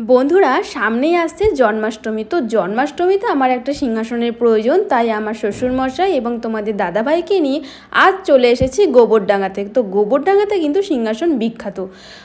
বন্ধুরা, সামনেই আসছে জন্মাষ্টমী। তো জন্মাষ্টমীতে আমার একটা সিংহাসনের প্রয়োজন, তাই আমার শ্বশুরমশাই এবং তোমাদের দাদাভাইকে নিয়ে আজ চলে এসেছি গোবরডাঙ্গাতে তো গোবরডাঙ্গাতে কিন্তু সিংহাসন বিখ্যাত।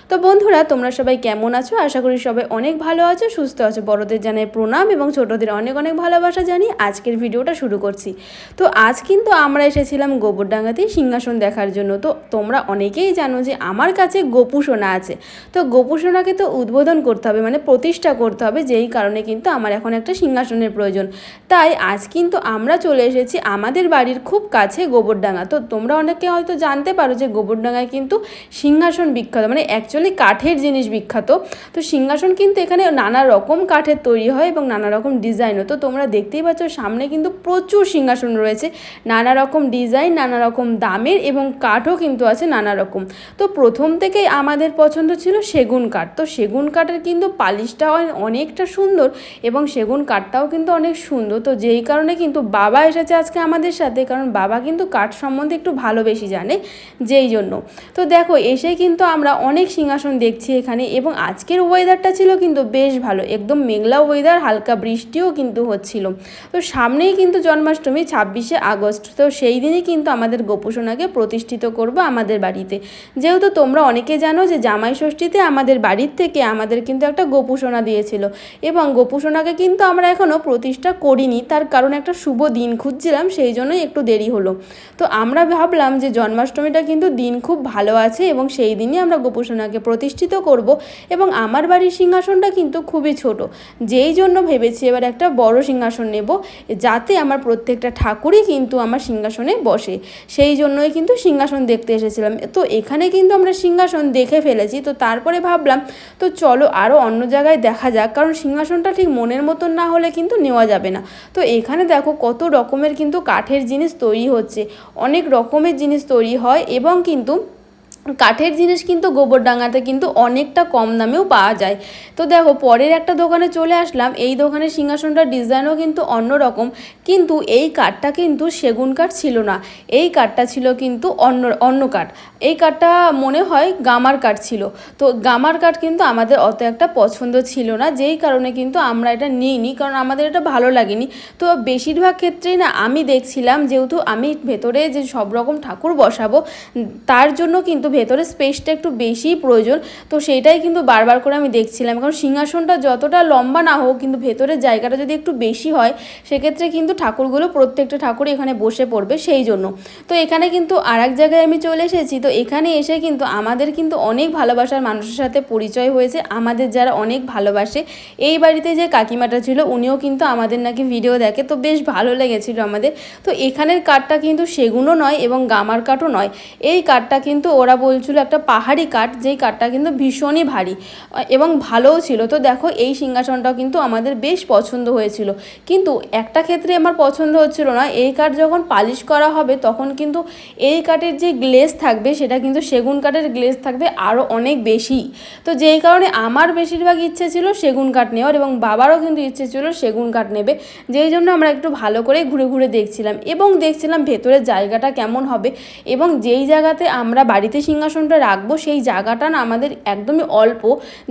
তো বন্ধুরা, তোমরা সবাই কেমন আছো? আশা করি সবাই অনেক ভালো আছো, সুস্থ আছো। বড়দের জানাই প্রণাম এবং ছোটদের অনেক অনেক ভালোবাসা জানি আজকের ভিডিওটা শুরু করছি। তো আজ কিন্তু আমরা এসেছিলাম গোবরডাঙ্গাতে সিংহাসন দেখার জন্য। তো তোমরা অনেকেই জানো যে আমার কাছে গোপুসোনা আছে। তো গোপুসোনাকে তো উদ্বোধন করতে হবে মানে প্রতিষ্ঠা করতে হবে, যেই কারণে কিন্তু আমার এখন একটা সিংহাসনের প্রয়োজন। তাই আজ কিন্তু আমরা চলে এসেছি আমাদের বাড়ির খুব কাছে গোবরডাঙ্গা। তো তোমরা অনেকে হয়তো জানতে পারো যে গোবরডাঙ্গায় কিন্তু সিংহাসন বিখ্যাত মানে অ্যাকচুয়ালি কাঠের জিনিস বিখ্যাত। তো সিংহাসন কিন্তু এখানে নানা রকম কাঠের তৈরি হয় এবং নানা রকম ডিজাইনও। তো তোমরা দেখতেই পাচ্ছ সামনে কিন্তু প্রচুর সিংহাসন রয়েছে, নানা রকম ডিজাইন, নানা রকম দামের এবং কাঠও কিন্তু আছে নানা রকম। তো প্রথম থেকেই আমাদের পছন্দ ছিল সেগুন কাঠ। তো সেগুন কাঠের কিন্তু পালিশটা অনেকটা সুন্দর এবং সেগুন কাঠটাও কিন্তু অনেক সুন্দর। তো যেই কারণে কিন্তু বাবা এসেছে আজকে আমাদের সাথে, কারণ বাবা কিন্তু কাঠ সম্বন্ধে একটু ভালো বেশি জানে যেই জন্য। তো দেখো, এসে কিন্তু আমরা অনেক সিংহাসন দেখছি এখানে এবং আজকের ওয়েদারটা ছিল কিন্তু বেশ ভালো। একদম মেঘলা ওয়েদার হালকা বৃষ্টিও কিন্তু হচ্ছিল। তো সামনেই কিন্তু জন্মাষ্টমী, ছাব্বিশে আগস্ট। তো সেই দিনই কিন্তু আমাদের গোপুসোনাকে প্রতিষ্ঠিত করব আমাদের বাড়িতে। যেহেতু তোমরা অনেকে জানো যে জামাই ষষ্ঠীতে আমাদের বাড়ির থেকে আমাদের কিন্তু একটা গোপুসোনা দিয়েছিল। এবং গোপুসোনাকে কিন্তু আমরা এখনও প্রতিষ্ঠা করিনি, তার কারণ একটা শুভ দিন খুঁজছিলাম, সেই জন্যই একটু দেরি হলো। তো আমরা ভাবলাম যে জন্মাষ্টমীটা কিন্তু দিন খুব ভালো আছে এবং সেই দিনই আমরা গোপুসোনাকে প্রতিষ্ঠিত করব এবং আমার বাড়ির সিংহাসনটা কিন্তু খুবই ছোট। যেই জন্য ভেবেছি এবার একটা বড় সিংহাসন নেব, যাতে আমার প্রত্যেকটা ঠাকুরই কিন্তু আমার সিংহাসনে বসে। সেই জন্যই কিন্তু সিংহাসন দেখতে এসেছিলাম। তো এখানে কিন্তু আমরা সিংহাসন দেখে ফেলেছি। তো তারপরে ভাবলাম, তো চলো আরও অন্য জায়গায় দেখা যাক, কারণ সিংহাসনটা ঠিক মনের মতন না হলে কিন্তু নেওয়া যাবে না। তো এখানে দেখো কত রকমের কিন্তু কাঠের জিনিস তৈরি হচ্ছে। অনেক রকমের জিনিস তৈরি হয় এবং কিন্তু কাঠের জিনিস কিন্তু গোবরডাঙ্গাতে কিন্তু অনেকটা কম দামেও পাওয়া যায়। তো দেখো, পরের একটা দোকানে চলে আসলাম, এই দোকানের সিংহাসনটার ডিজাইনও কিন্তু অন্য রকম কিন্তু এই কাঠটা কিন্তু সেগুন কাঠ ছিল না। এই কাঠটা ছিল কিন্তু অন্য অন্য কাঠ। এই কাঠটা মনে হয় গামার কাঠ ছিল। তো গামার কাঠ কিন্তু আমাদের অত একটা পছন্দ ছিল না, যেই কারণে কিন্তু আমরা এটা নিইনি, কারণ আমাদের এটা ভালো লাগেনি। তো বেশিরভাগ ক্ষেত্রেই না, আমি দেখছিলাম যেহেতু আমি ভেতরে যে সব রকম ঠাকুর বসাবো তার জন্য কিন্তু ভেতরে স্পেসটা একটু বেশিই প্রয়োজন। তো সেইটাই কিন্তু বারবার করে আমি দেখছিলাম। কারণ সিংহাসনটা যতটা লম্বা না হোক, কিন্তু ভেতরের জায়গাটা যদি একটু বেশি হয়, সেক্ষেত্রে কিন্তু ঠাকুরগুলো প্রত্যেকটা ঠাকুর এখানে বসে পড়বে সেই জন্য। তো এখানে কিন্তু আর এক জায়গায় আমি চলে এসেছি। তো এখানে এসে কিন্তু আমাদের কিন্তু অনেক ভালোবাসার মানুষের সাথে পরিচয় হয়েছে। আমাদের যারা অনেক ভালোবাসে। এই বাড়িতে যে কাকিমাটা ছিল, উনিও কিন্তু আমাদের নাকি ভিডিও দেখে। তো বেশ ভালো লেগেছিল আমাদের। তো এখানের কাঠটা কিন্তু সেগুনও নয় এবং গামার কাঠও নয়। এই কাঠটা কিন্তু ওরা বলছিল একটা পাহাড়ি কাঠ, যেই কাঠটা কিন্তু ভীষণই ভারী, এবং ভালোও ছিল। তো দেখো, এই সিংহাসনটাও কিন্তু আমাদের বেশ পছন্দ হয়েছিল। কিন্তু একটা ক্ষেত্রে আমার পছন্দ হচ্ছিল না, এই কাঠ যখন পালিশ করা হবে, তখন কিন্তু এই কাঠের যে গ্লেজ থাকবে, সেটা কিন্তু সেগুন কাঠের গ্লেজ থাকবে আরও অনেক বেশি। তো যেই কারণে আমার বেশিরভাগ ইচ্ছে ছিল সেগুন কাঠ নেওয়ার, এবং বাবারও কিন্তু ইচ্ছে ছিল সেগুন কাঠ নেবে। যেই জন্য আমরা একটু ভালো করে ঘুরে ঘুরে দেখছিলাম, এবং দেখছিলাম ভেতরের জায়গাটা কেমন হবে, এবং যেই জায়গাতে আমরা বাড়িতে সিংহাসনটা রাখব, সেই জায়গাটা না আমাদের একদমই অল্প।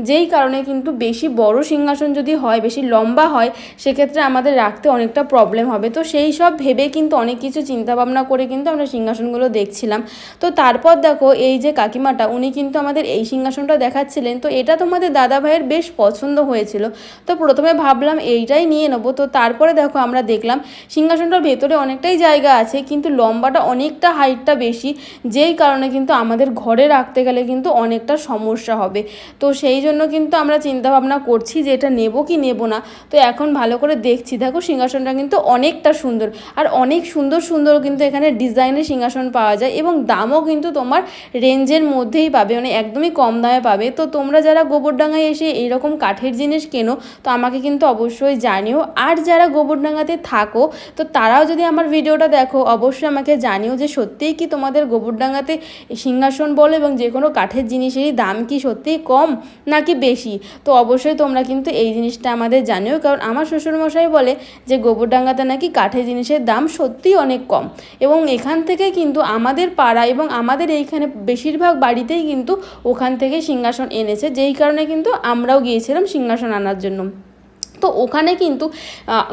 যেই কারণে কিন্তু বেশি বড় সিংহাসন যদি হয়, বেশি লম্বা হয়, সেক্ষেত্রে আমাদের রাখতে অনেকটা প্রবলেম হবে। তো সেই সব ভেবে কিন্তু অনেক কিছু চিন্তাভাবনা করে কিন্তু আমরা সিংহাসনগুলো দেখছিলাম। তো তারপর দেখো, এই যে কাকিমাটা, উনি কিন্তু আমাদের এই সিংহাসনটা দেখাচ্ছিলেন। তো এটা তোমাদের দাদা ভাইয়ের বেশ পছন্দ হয়েছিল। তো প্রথমে ভাবলাম এইটাই নিয়ে নেব। তো তারপরে দেখো, আমরা দেখলাম সিংহাসনটার ভেতরে অনেকটাই জায়গা আছে, কিন্তু লম্বাটা অনেকটা হাইটটা বেশি। যেই কারণে কিন্তু আমাদের ঘরে রাখতে গেলে কিন্তু অনেকটা সমস্যা হবে। তো সেই জন্য কিন্তু আমরা চিন্তা ভাবনা করছি যে এটা নেব কি নেব না। তো এখন ভালো করে দেখছি। দেখো সিংহাসনটা কিন্তু অনেকটা সুন্দর। আর অনেক সুন্দর সুন্দর কিন্তু এখানে ডিজাইনের সিংহাসন পাওয়া যায় এবং দামও কিন্তু তোমার রেঞ্জের মধ্যেই পাবে মানে একদমই কম দামে পাবে। তো তোমরা যারা গোবরডাঙ্গায় এসে এইরকম কাঠের জিনিস কেনো, তো আমাকে কিন্তু অবশ্যই জানিও। আর যারা গোবরডাঙ্গাতে থাকো, তো তারাও যদি আমার ভিডিওটা দেখো, অবশ্যই আমাকে জানিও যে সত্যিই কি তোমাদের গোবরডাঙ্গাতে সিংহাসন সিংহাসন বলো এবং যে কোনো কাঠের জিনিসেরই দাম কি সত্যিই কম নাকি বেশি? তো অবশ্যই তোমরা কিন্তু এই জিনিসটা আমাদের জানিও। কারণ আমার শ্বশুরমশাই বলে যে গোবরডাঙ্গাতে নাকি কাঠের জিনিসের দাম সত্যিই অনেক কম। এবং এখান থেকে কিন্তু আমাদের পাড়া এবং আমাদের এইখানে বেশিরভাগ বাড়িতেই কিন্তু ওখান থেকে সিংহাসন এনেছে। যেই কারণে কিন্তু আমরাও গিয়েছিলাম সিংহাসন আনার জন্য। তো ওখানে কিন্তু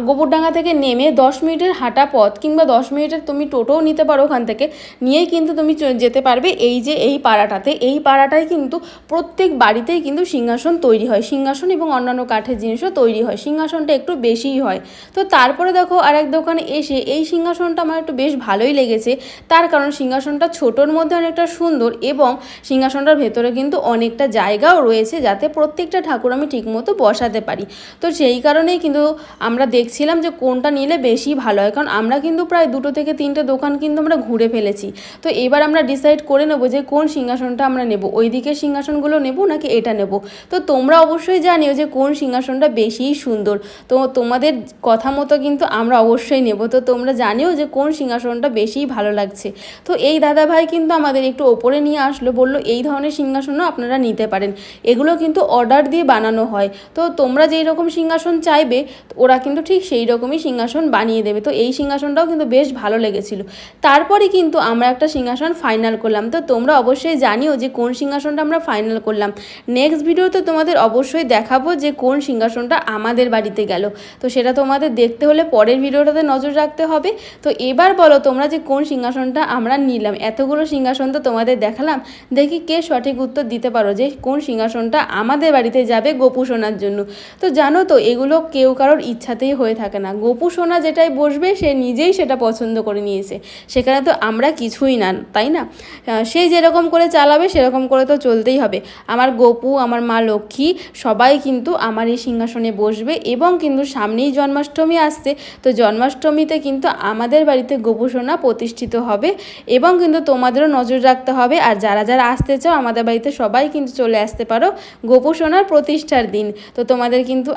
গোবরডাঙ্গা থেকে নেমে দশ মিনিটের হাঁটা পথ কিংবা দশ মিনিটের তুমি টোটোও নিতে পারো ওখান থেকে, নিয়েই কিন্তু তুমি যেতে পারবে এই যে এই পাড়াটাতে। এই পাড়াটায় কিন্তু প্রত্যেক বাড়িতেই কিন্তু সিংহাসন তৈরি হয়। সিংহাসন এবং অন্যান্য কাঠের জিনিসও তৈরি হয়। সিংহাসনটা একটু বেশিই হয়। তো তারপরে দেখো আরেক দোকানে এসে এই সিংহাসনটা আমার একটু বেশ ভালোই লেগেছে। তার কারণ সিংহাসনটা ছোটোর মধ্যে অনেকটা সুন্দর এবং সিংহাসনটার ভেতরে কিন্তু অনেকটা জায়গাও রয়েছে যাতে প্রত্যেকটা ঠাকুর আমি ঠিকমতো বসাতে পারি। তো সেই কারণেই কিন্তু আমরা দেখছিলাম যে কোনটা নিলে বেশি ভালো হয়। কারণ আমরা কিন্তু প্রায় দুটো থেকে তিনটে দোকান কিন্তু আমরা ঘুরে ফেলেছি। তো এবার আমরা ডিসাইড করে নেব যে কোন সিংহাসনটা আমরা নেব। ওই দিকের সিংহাসনগুলো নেব নাকি এটা নেব? তো তোমরা অবশ্যই জানিও যে কোন সিংহাসনটা বেশিই সুন্দর। তো তোমাদের কথা মতো কিন্তু আমরা অবশ্যই নেব। তো তোমরা জানিও যে কোন সিংহাসনটা বেশিই ভালো লাগছে। তো এই দাদাভাই কিন্তু আমাদের একটু ওপরে নিয়ে আসলো, বলল, এই ধরনের সিংহাসনও আপনারা নিতে পারেন। এগুলো কিন্তু অর্ডার দিয়ে বানানো হয়। তো তোমরা যেই রকম সিংহাসন চাইবে ওরা কিন্তু ঠিক সেই রকমই সিংহাসন বানিয়ে দেবে। তো এই সিংহাসনটাও কিন্তু বেশ ভালো লেগেছিল। তারপরে কিন্তু আমরা একটা সিংহাসন ফাইনাল করলাম। তো তোমরা অবশ্যই জানিও যে কোন সিংহাসনটা আমরা ফাইনাল করলাম। নেক্সট ভিডিওতে তোমাদের অবশ্যই দেখাবো যে কোন সিংহাসনটা আমাদের বাড়িতে গেল। তো সেটা তোমাদের দেখতে হলে পরের ভিডিওটাতে নজর রাখতে হবে। তো এবার বলো তোমরা যে কোন সিংহাসনটা আমরা নিলাম। এতগুলো সিংহাসন তো তোমাদের দেখালাম। দেখি কে সঠিক উত্তর দিতে পারো যে কোন সিংহাসনটা আমাদের বাড়িতে যাবে গোপু সোনার জন্য। তো জানো তো এগুলো কেউ কারোর ইচ্ছাতেই হয়ে থাকে না। গোপু সোনা যেটাই বসবে সে নিজেই সেটা পছন্দ করে নিয়েছে। সেখানে তো আমরা কিছুই না তাই না? আহ, সে যেরকম করে চালাবে সেরকম করে তো চলতেই হবে। আমার গোপু আমার মা লক্ষ্মী সবাই কিন্তু আমার এই সিংহাসনে বসবে এবং কিন্তু সামনেই জন্মাষ্টমী আসছে। তো জন্মাষ্টমীতে কিন্তু আমাদের বাড়িতে গোপু সোনা প্রতিষ্ঠিত হবে এবং কিন্তু তোমাদেরও নজর রাখতে হবে। আর যারা যারা আসতে চাও আমাদের বাড়িতে সবাই কিন্তু চলে আসতে পারো গোপু সোনার প্রতিষ্ঠার দিন। তো তোমাদের কিন্তু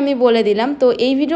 আমি বলে দিলাম। তো এই ভিডিও